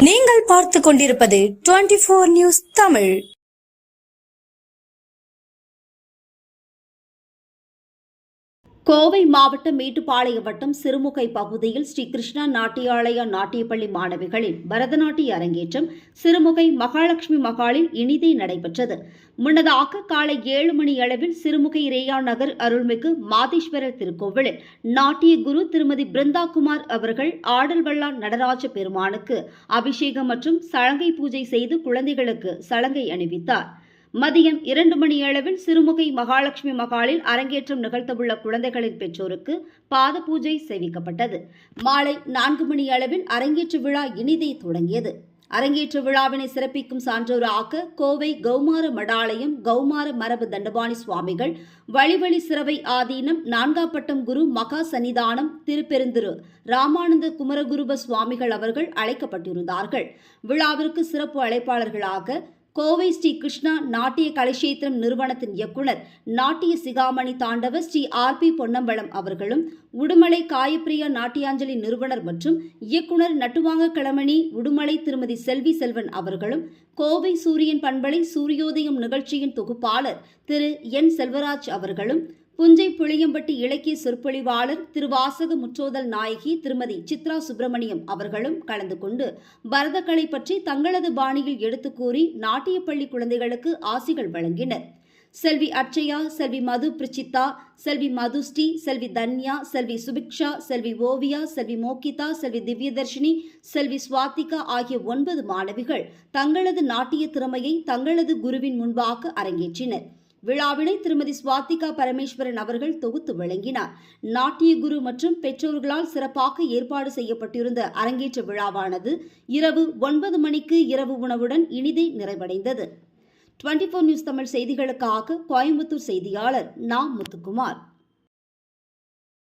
நீங்கள் பார்த்துக் கொண்டிருப்பது twenty four news Tamil. Kovai மாவட்டம் மேட்டுப்பாளையம் வட்டம் சிறுமுகை பகுதியில் ஸ்ரீ கிருஷ்ணா நாட்டியாலயா நாட்டியப்பள்ளி மாணவிகளின் பரதநாட்டிய அரங்கேற்றம் சிறுமுகை மகாலட்சுமி மகாலில் இனிதே நடைபெற்றது. முன்னதாக காலை ஏழு மணி அளவில் சிறுமுகை ரேயா நகர் அருள்மிகு மாதேஸ்வரர் திருக்கோவிலில் நாட்டிய குரு திருமதி பிருந்தாகுமார் அவர்கள் ஆடல் வள்ளா நடராஜ பெருமானுக்கு அபிஷேகம் மற்றும் சலங்கை பூஜை செய்து குழந்தைகளுக்கு சலங்கை அணிவித்தார். மதியம் இரண்டு மணி அளவில் சிறுமுகை மகாலட்சுமி மகாலில் அரங்கேற்றம் நிகழ்த்தவுள்ள குழந்தைகளின் பெற்றோருக்கு பாத பூஜை செய்விக்கப்பட்டது மாலை நான்கு மணி அளவில் அரங்கேற்று விழா இனிதே தொடங்கியது. அரங்கேற்று விழாவினை சிறப்பிக்கும் சான்றோராக கோவை கௌமார மடாலயம் கௌமார மரபு தண்டபாணி சுவாமிகள் வழிவழி சிறவை ஆதீனம் நான்காப்பட்டம் குரு மகா சன்னிதானம் திருப்பெருந்திரு ராமானந்த குமரகுருப சுவாமிகள் அவர்கள் அழைக்கப்பட்டிருந்தார்கள். விழாவிற்கு சிறப்பு அழைப்பாளர்களாக கோவை ஸ்ரீ கிருஷ்ணா நாட்டிய கலைஷேத்திரம் நிறுவனத்தின் இயக்குனர் நாட்டிய சிகாமணி தாண்டவ ஸ்ரீ ஆர் பி பொன்னம்பலம் அவர்களும் உடுமலை காயப்பிரியா நாட்டியாஞ்சலி நிறுவனர் மற்றும் இயக்குனர் நட்டுவாங்க கிளமணி உடுமலை திருமதி செல்வி செல்வன் அவர்களும் கோவை சூரியன் பண்பலை சூரியோதயம் நிகழ்ச்சியின் தொகுப்பாளர் திரு என் செல்வராஜ் அவர்களும் புஞ்சை புளியம்பட்டி இலக்கிய சொற்பொழிவாளர் திருவாசக முற்றோதல் நாயகி திருமதி சித்ரா சுப்பிரமணியம் அவர்களும் கலந்து கொண்டு பரதக்கலை பற்றி தங்களது பாணியில் எடுத்துக் கூறி நாட்டியப்பள்ளி குழந்தைகளுக்கு ஆசிகள் வழங்கினர். செல்வி அட்சயா செல்வி மது பிரிச்சித்தா செல்வி மதுஸ்ரீ செல்வி தன்யா செல்வி சுபிக்ஷா செல்வி ஓவியா செல்வி மோகிதா செல்வி திவ்யதர்ஷினி செல்வி ஸ்வாதிகா ஆகிய ஒன்பது மாணவிகள் தங்களது நாட்டிய திறமையை தங்களது குருவின் முன்பாக அரங்கேற்றினர். விழாவினை திருமதி ஸ்வாதிகா பரமேஸ்வரன் அவர்கள் தொகுத்து வழங்கினார். நாட்டிய குரு மற்றும் பெற்றோர்களால் சிறப்பாக ஏற்பாடு செய்யப்பட்டிருந்த அரங்கேற்ற விழாவானது இரவு ஒன்பது மணிக்கு இரவு உணவுடன் இனிதே நிறைவடைந்தது. டுவெண்டி நியூஸ் தமிழ் செய்திகளுக்காக கோயம்புத்தூர் செய்தியாளர் நா முத்துக்குமார்.